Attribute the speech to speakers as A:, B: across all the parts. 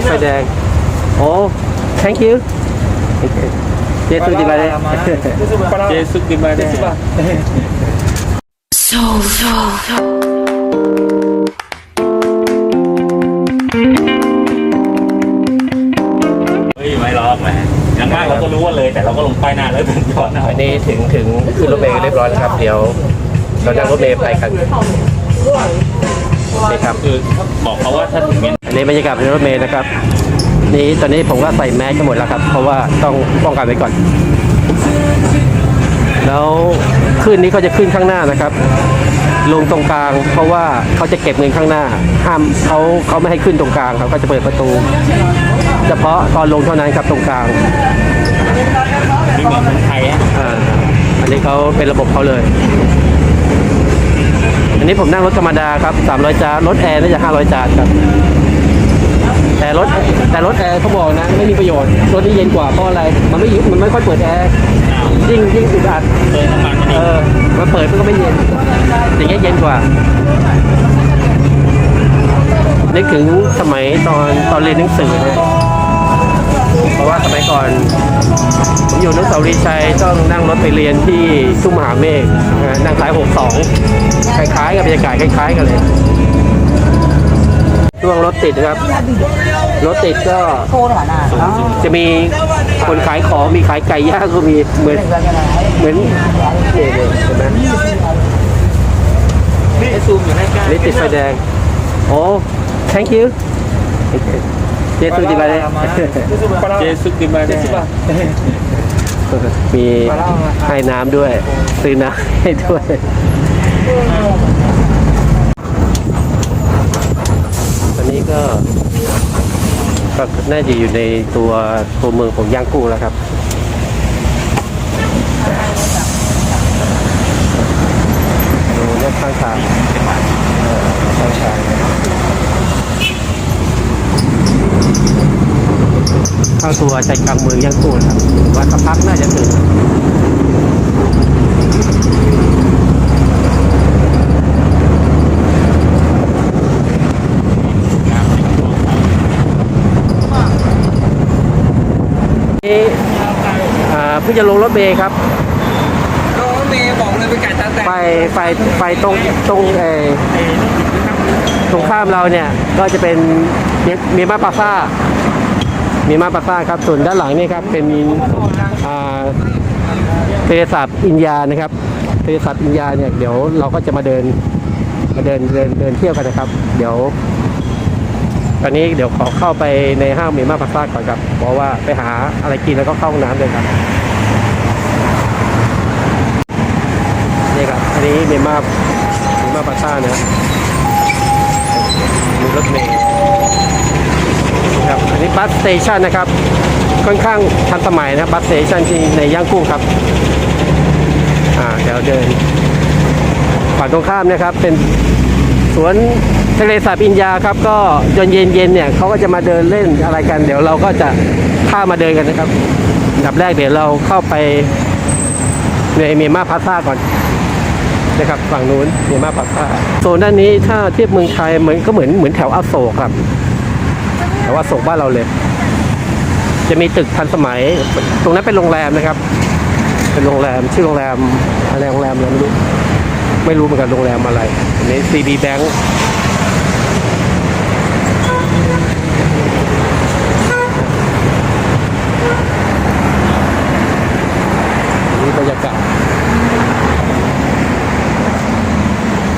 A: ติดไฟแดง โอ้ thank you เจสุดิบาเด
B: เจสุกิมาได้
C: So, so, so.
B: เฮ้ยไม่หรอกแหมอย่างมากเราก็รู้ว่าเลย แต่เราก็ลงป้ายหน้าแล้วถึงก่อนนะ
A: อันนี้ถึงถึงขึ้นรถเมล์เรียบร้อยแล้วครับ เดี๋ยว เรานั่งรถเมล์ไปกันนี่ครับ
B: คือบอกเขาว่าถ้าถึงเมียน
A: อันนี้บรรยากาศในรถเมล์นะครับ นี่ตอนนี้ผมก็ใส่แมสกันหมดแล้วครับ เพราะว่าต้องป้องกันไว้ก่อน แล้วขึ้นนี้เขาจะขึ้นข้างหน้านะครับ ลงตรงกลาง เพราะว่าเขาจะเก็บเงินข้างหน้า ห้ามเขาเขาไม่ให้ขึ้นตรงกลางครับเขาจะเปิดประตู เฉพาะตอนลงเท่านั้นครับตรงกลาง
B: ไม่เหมือนเมืองไทยอะ
A: อ่าอันนี้เขาเป็นระบบเขาเลยอันนี้ผมนั่งรถธรรมดาครับ 300จานรถแอร์น่าจะ 500 จานครับ แต่รถแต่รถแอร์เขาบอกนะไม่มีประโยชน์รถที่เย็นกว่าเพราะอะไร มันไม่มันไม่ค่อยเปิดแอร์ยิ่งยิ่งอึดอัด
B: เติมน้ำมันกัน
A: เอ
B: อีก
A: อมันเปิดมันก็ไม่เย็นอย่างเงี้ยเย็นกว่านึกถึงสมัยตอนตอนเรียนหนังสือนะเพราะว่าสมัยก่อนผมอยู่อนุสาวรีย์ชัยต้องนั่งรถไปเรียนที่ทุ่งมหาเมฆนะนั่งสาย 62 คล้ายๆกับบรรยากาศคล้ายๆกันเลย ช่วงรถติดนะครับ รถติดก็จะมีคนขายของมีขายไก่ย่างก็มีเหมือนเหมือนนี่ยเห็นไหม
B: ไอซูมอยู่ใกล้
A: นี่ติดไฟแดงโอ้ thank you เจสุดิบาเด
B: เจสุกิมาได้
A: มีให้น้ำด้วย ซื้อน้ำให้ด้วย ตอ นี้ก็ก็น่าจะอยู่ในตัวตัวเมืองของย่างกุ้งแล้วครับดูรถข้างทางข้างทางเข้าตัวใจกลางเมืองย่างกุ้งครับวัดสักพักน่าจะถึง นี่อ่าเพิ่งจะลงรถเมย์ครับ
D: รถเมย์บอกเลยไปกัดตาแตก
A: ไฟไฟไฟตรงตรงเออตรงข้ามเราเนี่ยก็จะเป็นมีมีมาปาซ่ามีมาปาซ่าครับส่วนด้านหลังนี่ครับเป็นอ่าเทเลสับอินยานะครับเทเลสับอินยาเนี่ยเดี๋ยวเราก็จะมาเดินมาเดินเดินเดินเที่ยวกันนะครับ เดี๋ยว ตอนนี้เดี๋ยวขอเข้าไปในห้างมีมาปาซ่าก่อนครับเพราะว่าไปหาอะไรกินแล้วก็เข้าห้องน้ำเลยครับ นี้เมียนมาเมียนมาปาซ่านะมีรถเมล์นะครับอันนี้บัสสเตชันนะครับ ค่อนข้างทันสมัยนะบัสสเตชันที่ในย่างกุ้งครับอ่าเดี๋ยวเดินฝั่งตรงข้ามนะครับ เป็นสวนทะเลสาบอินยาครับ ก็จนเย็นๆเนี่ยเขาก็จะมาเดินเล่นอะไรกัน เดี๋ยวเราก็จะข้ามาเดินกันนะครับอันดับแรกเดี๋ยวเราเข้าไปในเมียนมาพาซ่าก่อน นะครับฝั่งนู้นเมียนมาปากใต้โซนด้านนี้ถ้าเทียบเมืองไทยเหมือนก็เหมือนเหมือนแถวอโศกครับแถวอโศกบ้านเราเลย จะมีตึกทันสมัย ตรงนั้นเป็นโรงแรมนะครับ เป็นโรงแรมชื่อโรงแรมอะไรโรงแรมอะไรไม่รู้ไม่รู้เหมือนกันโรงแรมอะไรอันนี้ CB Bank นี่บรรยากาศ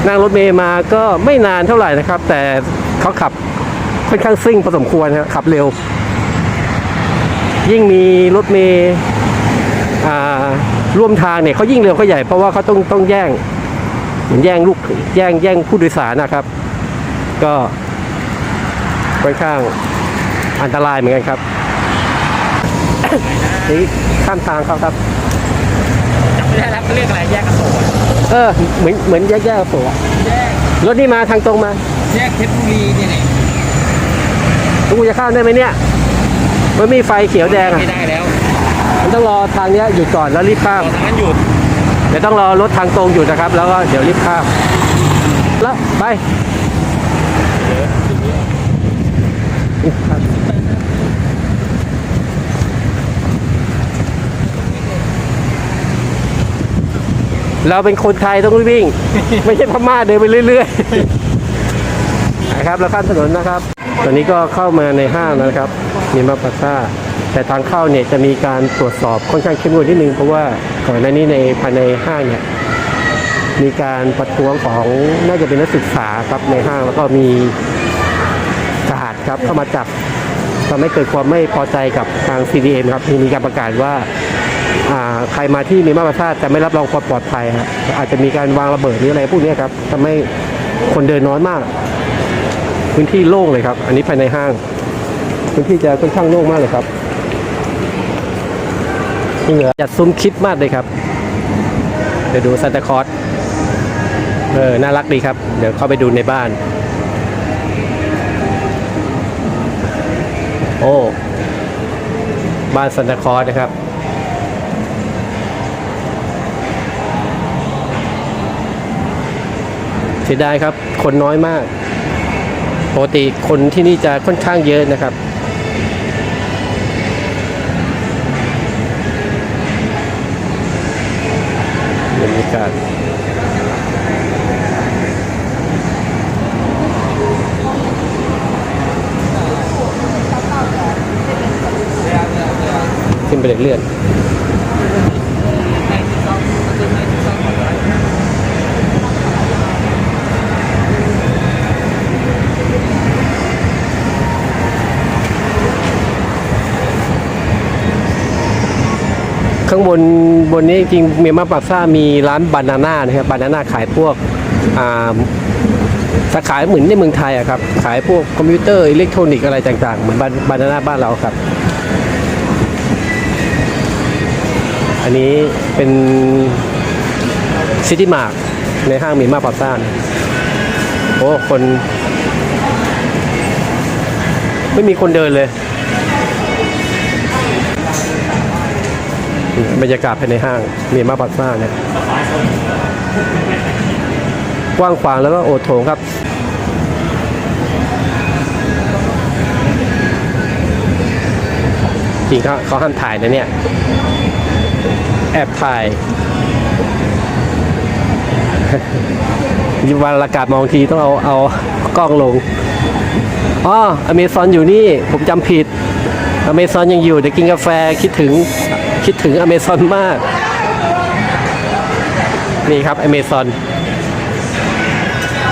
A: นั่งรถเมย์มาก็ไม่นานเท่าไหร่นะครับ แต่เขาขับค่อนข้างซิ่งพอสมควรนะครับขับเร็ว ยิ่งมีรถเมย์ร่วมทางเนี่ยเขายิ่งเร็วเขาใหญ่เพราะว่าเขาต้องต้องแย่งเหมือนแย่งลูกแย่งแย่งผู้โดยสารนะครับ ก็ค่อนข้างอันตรายเหมือนกันครับนี่ข้ามทางเขาครับ
D: ไม่ได้รับเขาเรียกอะไรแยกกระโสน
A: เออเหมือนเหมือนแยกแยกตัว
D: แยก
A: รถนี่มาทางตรงมา
D: แยกเพชรบุรีเนี่ยนี่
A: กูจะข้ามได้ไหมเนี่ย มันมีไฟเขียวแดงอะ
D: ไม่ได้แล้ว
A: มันต้องรอทางเนี้ยหยุดก่อนแล้วรีบข้าม
D: ตอนนั้นหยุด
A: เดี๋ยวต้องรอรถทางตรงหยุดนะครับ แล้วก็เดี๋ยวรีบข้ามแล้วไป เราเป็นคนไทยต้องวิ่ง ไม่ใช่พม่าเดินไปเรื่อยๆนะครับเราข้ามถนนนะครับ ตอนนี้ก็เข้ามาในห้างแล้วนะครับ มีมาปาซ่า แต่ทางเข้าเนี่ยจะมีการตรวจสอบค่อนข้างเข้มงวดนิดนึงเพราะว่าก่อนหน้านี้ในภายในห้างเนี่ยมีการประท้วงของน่าจะเป็นนักศึกษาครับในห้างแล้วก็มีทหารครับเข้ามาจับทำให้เกิดความไม่พอใจกับทาง CDM ครับที่มีการประกาศว่าอ่า ใครมาที่มีมาปราซาทจะไม่รับรองความปลอดภัยครับอาจจะมีการวางระเบิดหรืออะไรพวกนี้ครับทำให้คนเดินน้อยมาก พื้นที่โล่งเลยครับ อันนี้ภายในห้าง พื้นที่จะค่อนข้างโล่งมากเลยครับนี่เหลือจัดซุ้มคิดมากเลยครับ เดี๋ยวดูซานตาคอสเออน่ารักดีครับ เดี๋ยวเข้าไปดูในบ้าน โอ้ บ้านซานตาคอสนะครับ สียดายครับ คนน้อยมากปกติคนที่นี่จะค่อนข้างเยอะนะครับ บรรยากาศขึ้นไปเรื่อยๆ ข้างบนบนนี้จริงเมียมาปาซ่ามีร้านบานาน่านะครับบานาน่าขายพวกอ่าสาขาเหมือนในเมืองไทยอะครับ ขายพวกคอมพิวเตอร์อิเล็กทรอนิกส์อะไรต่างๆ เหมือนบานาน่าบ้านเราครับ อันนี้เป็นซิตี้มาร์กในห้างมีมาปาซ่าโอ้ คน ไม่มีคนเดินเลย บรรยากาศภายในห้างมีมาปาซ่าเนี่ยกว้างขวางแล้วก็โอโถงครับ จริงเขาเขาห้ามถ่ายนะเนี่ย แอบถ่ายวันละกาศมองทีต้องเอาเอากล้องลงอ๋ออเมซอนอยู่นี่ ผมจำผิดอเมซอนยังอยู่เดี๋ยวกินกาแฟคิดถึง คิดถึงอเมซอนมาก นี่ครับอเมซอน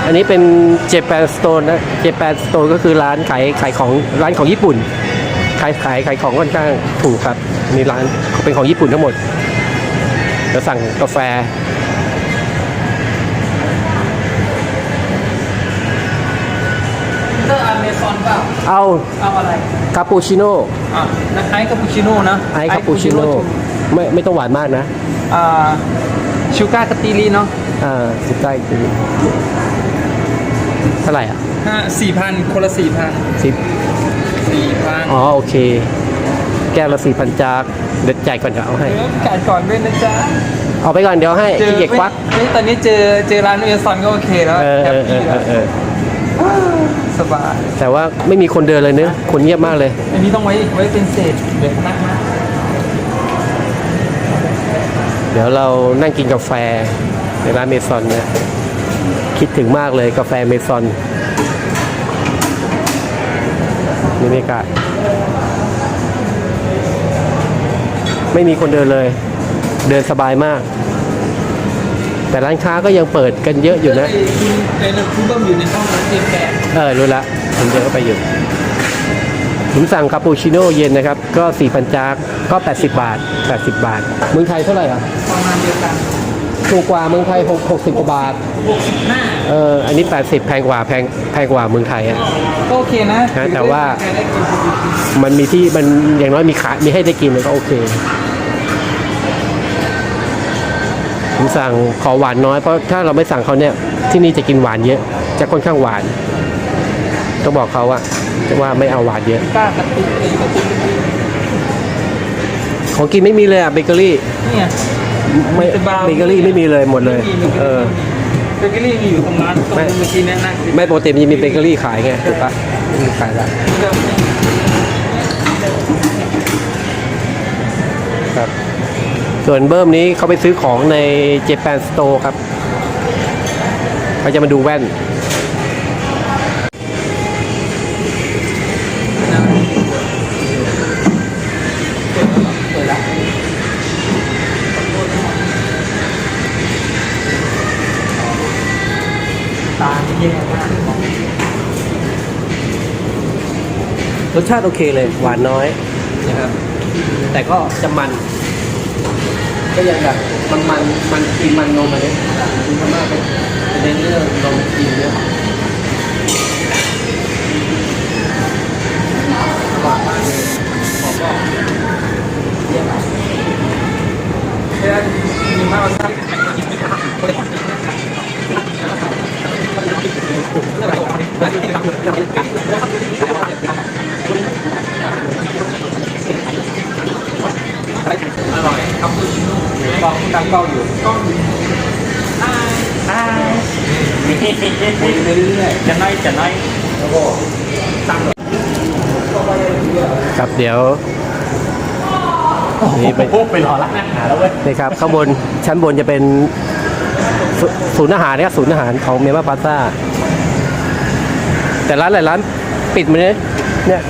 A: อันนี้เป็นเจแปนสโตนนะเจแปนสโตนก็คือร้านขายขายของร้านของญี่ปุ่น ขายขายขายของค่อนข้างถูกครับมีร้านเป็นของญี่ปุ่นทั้งหมดจะสั่งกาแฟ
D: อร์อเมซอนเปล่า
A: เอา
D: เอาอะไร
A: คาปูชิโน่
D: อะไอซ์คาปูชิโน่นะ
A: ไอซ์คาปูชิโน่ไม่ไม่ต้องหวานมากนะ
D: อ่าชูการ์กาติลีเนาะ
A: อ่าสุดใกล้คือเท่าไหร่อะ
D: ห้าสี่พันคนละสี่พัน
A: สิบ
D: สี่พัน
A: อ๋อโอเค แก้วละสี่พันจากเดี๋ยวจ่ายก่อนเดี๋ยวเอาให้
D: เดี๋ยวจ่ายก่อนด้วยนะจ๊ะ
A: เอาไปก่อนเดี๋ยวให้ขี้เกียจควัก
D: เฮ้ยตอนนี้เจอเจอร้านอเมซอนก็โอเคแล้ว
A: เออ
D: แฮ
A: เอ
D: ป
A: อเอ
D: ปี้
A: อเอ
D: แล้ว
A: อเออ
D: สบาย
A: แต่ว่าไม่มีคนเดินเลยเนอะคนเงียบมากเลย
D: อันนี้ต้องไว้ไว้เป็นเศษเดี๋ยวพนักนะ
A: เดี๋ยวเรานั่งกินกาแฟในร้านเมซอนเนี่ยคิดถึงมากเลยกาแฟเมซอนนี่บรรยากาศไม่มีคนเดินเลย เดินสบายมาก แต่ร้านค้าก็ยังเปิดกันเยอะอยู่นะ
D: ในนั้นคุณต้องอยู่ในห้องนั้นเองแก
A: เออรู้ละผมเดินเข้าไปอยู่ผมสั่งคาปูชิโน่เย็นนะครับ ก็4,000จากก็ 80 บาท 80 บาท เมืองไทยเท่าไหร่อะ
D: ประมาณเดียวกัน
A: ถูกกว่าเมืองไทย6 60กว่าบาท
D: 65
A: เอออันนี้ 80 แพงกว่าแพงแพงกว่าเมืองไทยอะ
D: ก็โอเคนะ
A: ฮะแต่ว่า
D: ได้กิน
A: มันมีที่มันอย่างน้อยมีขายมีให้ได้กินมันก็โอเค ผมสั่งขอหวานน้อยเพราะถ้าเราไม่สั่งเขาเนี่ยที่นี่จะกินหวานเยอะ จะค่อนข้างหวาน ต้องบอกเขาว่าว่าไม่เอาหวานเยอะ
D: กล้ากระติกเองกระติก
A: ของกินไม่มีเลยอะเบเกอรี่
D: นี่ไง
A: ไม่
D: แต่บราวน์
A: เบเกอรี่ไม่มีเลยหมดเลย
D: ไม่มี
A: เออ
D: เบเกอรี่มีอยู่ตรงร้านตรง
A: ไม่
D: เมื่อกี้เนี่ยนั่ง
A: ไม่ปกติมันจะมีเบเกอรี่ขายไงถูกปะไม่มีขายละ ส่วนเบิ้มนี้เขาไปซื้อของในเจแปนสโตร์ครับเขาจะมาดูแว่น
D: ตาแย่มาก
A: รสชาติโอเคเลย หวานน้อยนะครับ แต่ก็จะมัน ก็ยังแบบมันมันมันกินมันนมอะไรดูมากเลยเน้นเรื่องนมกินเยอะหวานมากเลยขอบก็เยี่ยมมากมีมากกว่า
D: อร่อยคำพูดนุ่มกองตั้งกล้องอยู่กล้องอยู่าอ่า
B: ไปเรื่อยๆจะน้อยจะน้อย
A: ครับเดี๋ยวนี่เป็น
B: โอ้ไปรอร้านอาหารแล้วเว้ย
A: นี่ครับข้างบนชั้นบนจะเป็นศูนย์อาหารนะครับศูนย์อาหารของเมียมาพาซ่า แต่ร้านหลายร้านปิดมาเนี่ยเนี่ย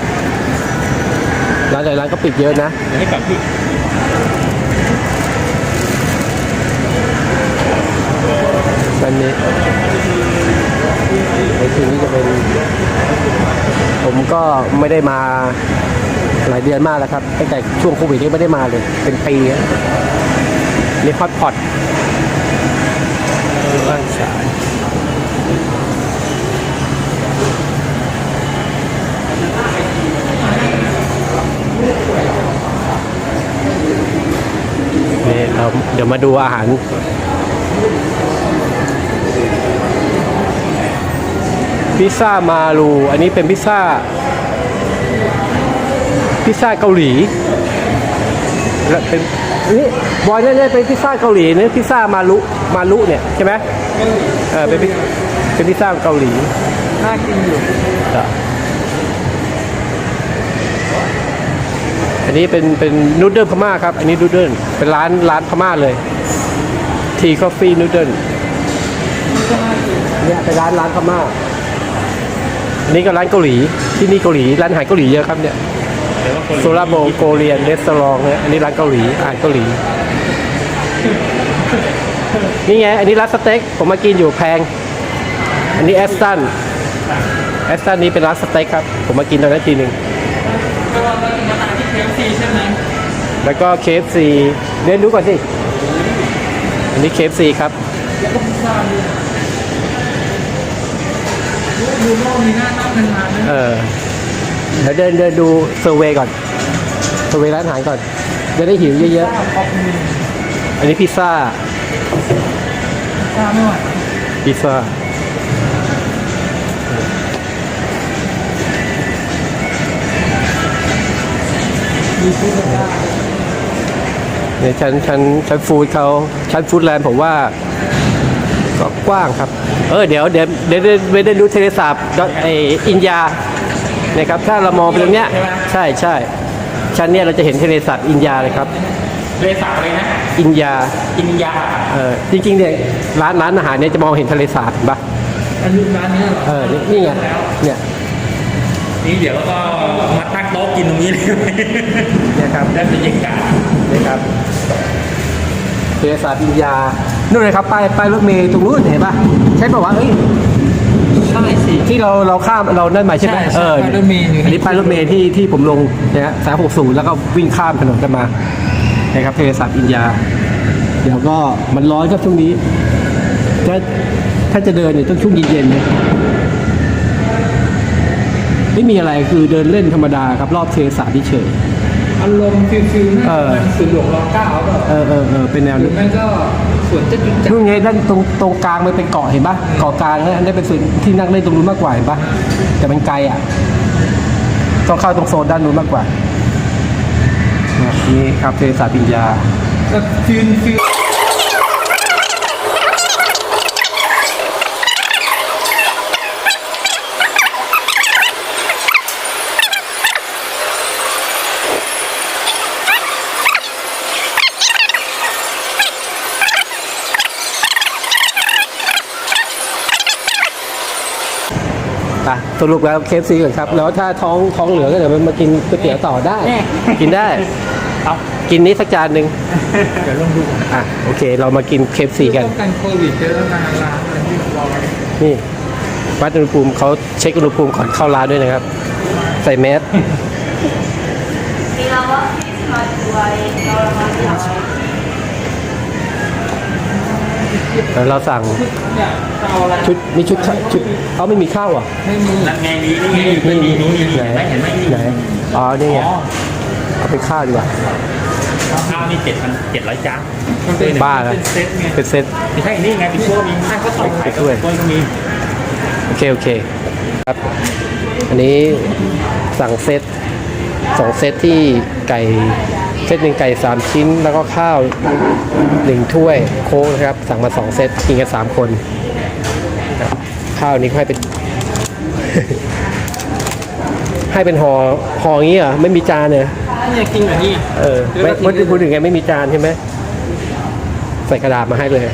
A: ร้านหลายร้านก็ปิดเยอะนะ
B: ให้กับพี่
A: อันนี้ไอ้ทีนี้จะเป็น ผมก็ไม่ได้มาหลายเดือนมากแล้วครับตั้งแต่ช่วงโควิดนี่ไม่ได้มาเลย เป็นปีแล้วนี่ฮอตพอตบ้านฉายนี่เราเดี๋ยวมาดูอาหาร พิซซ่ามาลู อันนี้เป็นพิซซ่า พิซซ่าเกาหลี และเป็นนี่บอยเนี่ยเป็นพิซซ่าเกาหลีเนี่ยพิซซ่ามาลุมาลุเนี่ยใช่ไหมเออเป็นพิเป็นพิซซ่าเกาหลี
D: น่ากินอยู่
A: อะอันนี้เป็นเป็นนูดเดิลพม่าครับ อันนี้นูดเดิลเป็นร้านร้านพม่าเลย ทีคอฟฟี่นูดเดิลเนี่ยเป็นร้านร้านพม่าอั นนี้ก็ร้านเกาหลีที่นี่เกาหลีร้านอาหารเกาหลีเยอะครับเนี่ยโซลาโบโกเรียนเรสตอรองเนี่ยอันนี้ร้านเกาหลีอาหารเกาหลีนี่ไงอันนี้ร้านสเต็กผมมากินอยู่แพง อันนี้แอสตันแอสตันนี้เป็นร้านสเต็กครับผมมากินตอนนั้นทีหนึ่ง
D: ก็เรากินมาตาที่เคฟซีใช่ไหม
A: แล้วก็ KFC เรียนรู้ก่อนสิ อันนี้ KFC ครับ
D: ดูโลกมีหน้านั่งนาน
A: เออเดี๋ยวเดินเดินดูเซอร์เวยก่อนเซอร์เวย์ร้านอาหารก่อน จะได้หิวเยอะๆ อันนี้พิซซ่า
D: พิซซ่าไม่ไหว
A: พิซซ่า
D: มีพิซซ่า
A: ในชั้นชั้นชั้นฟู้ดเขาชั้นฟู้ดแลนด์ผมว่า ก็กว้างครับ เออเดี๋ยวเดี๋ยวเดี๋ยวเดี๋ยวได้ดูเทเลสาบไออินยานะครับถ้าเรามองไปตรงเนี้ยใช่ใช่ชั้นเนี้ยเราจะเห็นเทเลสาบอินยาเลยครับ
B: เลสาบเลยนะ
A: อินยา
B: กินยา
A: เออ จริงๆเนี่ยร้านร้านอาหารเนี่ยจะมองเห็นทะเลสาบเห็นปะ
D: อันนี้ร้านนี้เหรอ
A: เออ นี่นี่ไง เนี่ย
B: นี่เดี๋ยวก็มาตั้งโต๊ะกินตรงนี้เลย
A: เนี่ยครับ
B: ได้บรรยากาศ
A: นะครับ เทเลสาบอินยานู่นเลยครับป้ายป้ายรถเมล์ตรงนู้นเห็นปะใช่ปะวะเอ้ย
D: ใช่สิ
A: ที่เราเราข้ามเรานั่นมาใช่ไหม
D: ใช่ใช่
A: เออ
D: ป้ายรถเมล์อยู่
A: อันนี้ป้ายรถเมล์ที่ที่ผมลงนะฮะสายหกศูนย์แล้วก็วิ่งข้ามถนนกันมานะครับเทเลสาบอินยา เดี๋ยวก็มันร้อนครับช่วงนี้ถ้าถ้าจะเดินเนี่ยต้องช่วงเย็นๆนะไม่มีอะไรคือเดินเล่นธรรมดาครับรอบเทเลสาบที่เฉย
D: อารมณ์ฟิลฟิลๆน่า
A: เออ
D: จะเป็นสวนหลวงรอเก้าเปล่า
A: เออเออเออเป็นแนว
D: หรื
A: นี้
D: อไม่ก็สวนจตุจักร
A: นู่นไงด้านตรงตรงกลางมันเป็นเกาะเห็นปะเกาะกลางนะอันนี้เป็นส่วนที่นั่งเล่นตรงนู้นมากกว่าเห็นปะแต่มันไกลอะ ต้องเข้าตรงโซนด้านนู้นมากกว่านะครับนี่ครับเทศาปิญญา
D: แบบฟิลฟิล
A: สรุปแล้วเคฟซีก่อนครับ แล้วถ้าท้องท้องเหลือก็เดี๋ยวมันมากินก๋วยเตี๋ยวต่อได้กินได้
B: เอา
A: กินนี้สักจานหนึ่ง
D: เดี๋ยวลองดู
A: อะโอเค เรามากินเคฟซีกัน
D: ป้องกันโควิดเยอะแล้วนะร้านอะไรที่เรา
A: นี่วัดอุณหภูมิเขาเช็คอุณหภูมิก่อนเข้าร้านด้วยนะครับ ใส่แมส แล้วเราสั่ง
D: เนี่ยจะเอาอะไร
A: ชุดมีชุดข้าวชุดเขาไม่มีข้าวอะ
D: ไม่มี
B: นั่นไงนี่นี่ไงนี่นี่นี่นี่เห็นไหมเห็นไหมนี่
A: ไหนอ๋อนี่ไง
B: อ๋อ
A: เอาเป็นข้าวดีกว่า
B: ข้าวนี่เจ็ดพันเจ็ดร้อยจาน
D: มันเป็น
A: บ้าแล้ว
D: เป็นเซ็ตไง
A: เป็นเซต
B: ไม่ใช่นี่ไงเป็นช่วมีข้าวก็ต่อยไข่ก็
A: ถ้วย
B: ถ้วยก็มี
A: โอเคโอเคครับอันนี้สั่งเซตสองเซตที่ไก่ เซตหนึ่งไก่สามชิ้น แล้วก็ข้าวหนึ่งถ้วยโค้กนะครับ สั่งมาสองเซตกินกันสามคนครับข้าวนี้ให้เป็น ให้เป็นหอ่อห่ออย่างนี้เหรอ ไม่มีจานเนี่ย
D: เนี่ยกินแบบนี้
A: เออไม่ไม่ได้พูดถึงไงไม่มีจานใช่ไหมใส่กระดาษมาให้เลย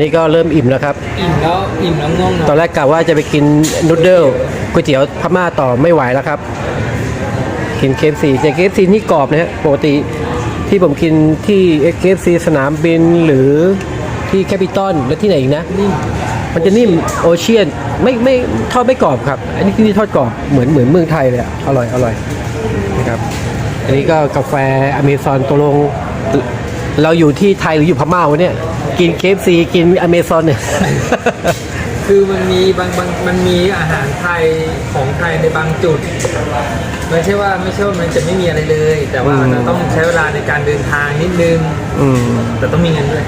A: นี่ก็เริ่มอิ่มแล้วครับ
D: อิ่มแล้วอิ่มแล้วง่วงน
A: ต
D: อ
A: อนนแรกกะว่าจะไปกินนูดเดิลก๋วยเตี๋ยวพม่าต่อไม่ไหวแล้วครับ กินเคฟซีแต่เคฟซีนี่กรอบนะฮะปกติที่ผมกินที่เคฟซีสนามบินหรือที่แคปิตอลและที่ไหนอีกนะ
D: นิ่ม
A: มันจะนิ่มโอเชียนไม่ไม่ทอดไม่กรอบครับ อันนี้ที่นี่ทอดกรอบเหมือนเหมือนเมืองไทยเลยอะอร่อยอร่อยนะครับอันนี้ก็กาแฟอเมซอนตกลง เราอยู่ที่ไทยหรืออยู่พม่าวะเนี่ย กินเคฟซีกินอเมซอนเนี่ย
D: คือมันมีบางบางมันมีอาหารไทยของไทยในบางจุดไม่ใช่ว่าไม่ใช่ว่ามันจะไม่มีอะไรเลย แต่ว่า
A: อืม
D: เราต้องใช้เวลาในการเดินทางนิดนึง
A: อืม
D: แต่ต้องมีเงินด้วย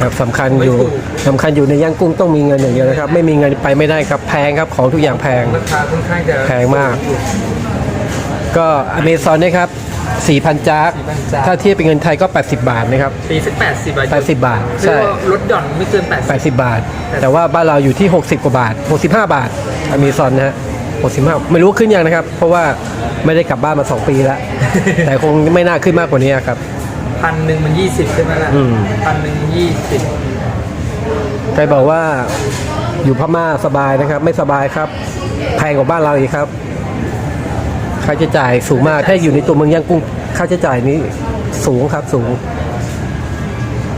A: ครับสำคัญอยู่
D: ไม่ถูก
A: สำคัญอยู่ในย่างกุ้งต้องมีเงินอย่างเดียวนะครับ ไม่มีเงินไปไม่ได้ครับแพงครับของทุกอย่างแพง
D: ราคาค่อนข้างจะ
A: แพงมาก ก็อเมซอนนะครับ 4,000จาร์ก
D: 4,000จาร์ก
A: ถ้าเทียบเป็นเงินไทยก็ 80 บาทนะครับ
D: ปีสักแปดสิบบาท
A: 80 บาทใช่
D: ใช่ ลดหย่อนไม่เกินแปดสิบ
A: 80 บาท แต่ว่าบ้านเราอยู่ที่ 60 กว่าบาท 65 บาทอเมซอนนะฮะ65 ไม่รู้ว่าขึ้นยังนะครับ เพราะว่าไม่ได้กลับบ้านมา 2 ปีแล้ว แต่คงไม่น่าขึ้นมากกว่านี้ครับ
D: พันหนึ่งมันยี่สิบใช่ไหมล่ะ
A: อืม
D: พันหนึ่งยี่สิบ
A: ใครบอกว่าอยู่พม่าสบายนะครับ ไม่สบายครับ แพงกว่าบ้านเราอีกครับ ค่าใช้จ่ายสูงมากถ้าอยู่ในตัวเมืองย่างกุ้งค่าใช้จ่ายนี้สูงครับสูง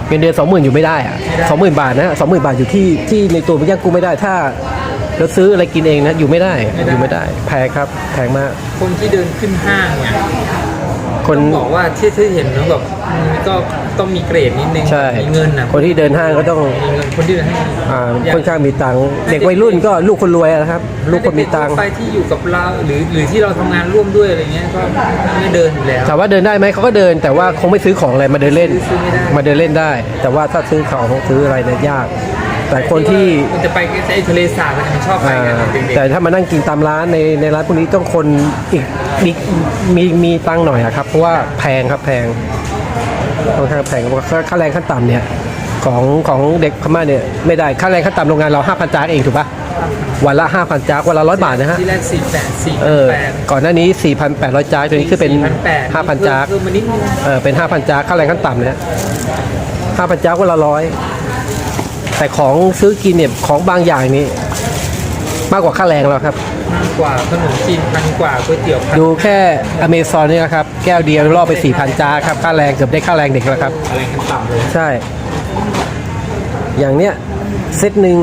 A: เงินเดือนสองหมื่นอยู่ไม่ได้อะสองหมื่นบาทนะสองหมื่นบาทอยู่ที่ที่ในตัวเมืองย่างกุ้งไม่ได้ถ้าเราซื้ออะไรกินเองนะอยู่ไม่ได้อยู่ไม่ได้ แพงครับแพงมาก
D: คนที่เดินขึ้นห้างเนี่ย
A: คน
D: ต้องบอกว่าที่ที่เห็นแล้วแบบมันก็ต้องมีเกรดนิดนึง
A: ใช่
D: มีเงินนะ
A: คนที่เดินห้างก็ต้อง
D: มีเงินคนที่เดินห้าง
A: อ่า
D: อย่าง
A: ค่อนข้างมีตังค์เด็กวัยรุ่นก็ลูกคนรวยอะนะครับ ลูกคนมีตังค์
D: ไปที่อยู่กับเราหรือหรือที่เราทำงานร่วมด้วยอะไรเงี้ยก็ไม่เดินอยู่แล้ว
A: ถามว่าเดินได้ไหมเขาก็เดิน แต่ว่าคงไม่ซื้อของอะไรมาเดินเล่น
D: ซื้อไม่ได้
A: มาเดินเล่นได้ แต่ว่าถ้าซื้อของซื้ออะไรเนี่ยยาก แต่คนที่
D: มันจะไปไอ้ทะเลสาบมันชอบไป
A: อ่า
D: กันเด็ก
A: แต่ถ้ามานั่งกินตามร้านในในร้านพวกนี้ต้องคนอีกมีมีมีตังค์หน่อยอะครับ เพราะว่าแพงครับแพงค่อนข้างแพงเพราะว่าค่าค่าแรงขั้นต่ำเนี่ยของของเด็กพม่าเนี่ยไม่ได้ค่าแรงขั้นต่ำโรงงานเรา5,000จาร์กเองถูกปะวันละ5,000จาร์กวันละร้อยบาทนะฮะ
D: ที่แรกสี่แปดสี่
A: เออ
D: แปด
A: ก่อนหน้านี้ 4,800 จาร์กตัวนี้คือเป็น5,000 จาร์ก
D: เพิ่มมานิดนึง
A: เออ เป็น 5,000 จาร์ค่าแรงขั้นต่ำนะฮะ5,000 จาร์วันละร้อย แต่ของซื้อกินเนี่ยของบางอย่างนี่มากกว่าค่าแรงแล้วครับ
D: มากกว่าขนมจีนพันกว่าก๋วยเตี๋ยวพัน
A: ดูแค่อเมซอนนี่นะครับ แก้วเดียวล่อไป4,000จาร์ครับค่าแรงเกือบได้ค่าแรงเด็กแล้วครับ
D: อะไรขั้นต่ำเลย
A: ใช่ อย่างเนี้ยเซตหนึ่ง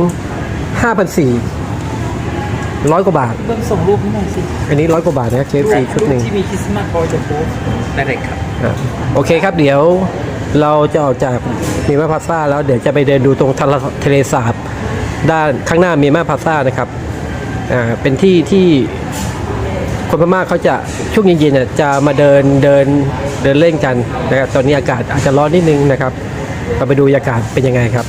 A: 5,400ร้อยกว่าบาท
D: เพิ่มส่งรูปให้หน่อยสิ
A: อันนี้ร้อยกว่าบาทนะเคฟซีชุดหนึ่ง
D: ที่มีคริสต์มาสบอยจะโพสต์ได้เลยครับ
A: อะโอเคครับเดี๋ยว เราจะออกจากมีมาพาซ่าแล้วเดี๋ยวจะไปเดินดูตรงทะเลทะเลสาบด้านข้างหน้ามีมาพาซ่านะครับอ่าเป็นที่ที่คนพม่าเขาจะช่วงเย็นๆเนี่ยจะมาเดินเดินเดินเล่นกันนะครับตอนนี้อากาศอาจจะร้อนนิดนึงนะครับ เราไปดูอากาศเป็นยังไงครับ